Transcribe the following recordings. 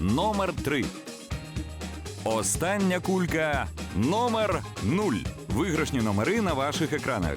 Номер 3. Остання кулька номер 0. Виграшні номери на ваших екранах.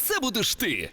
це будеш ти.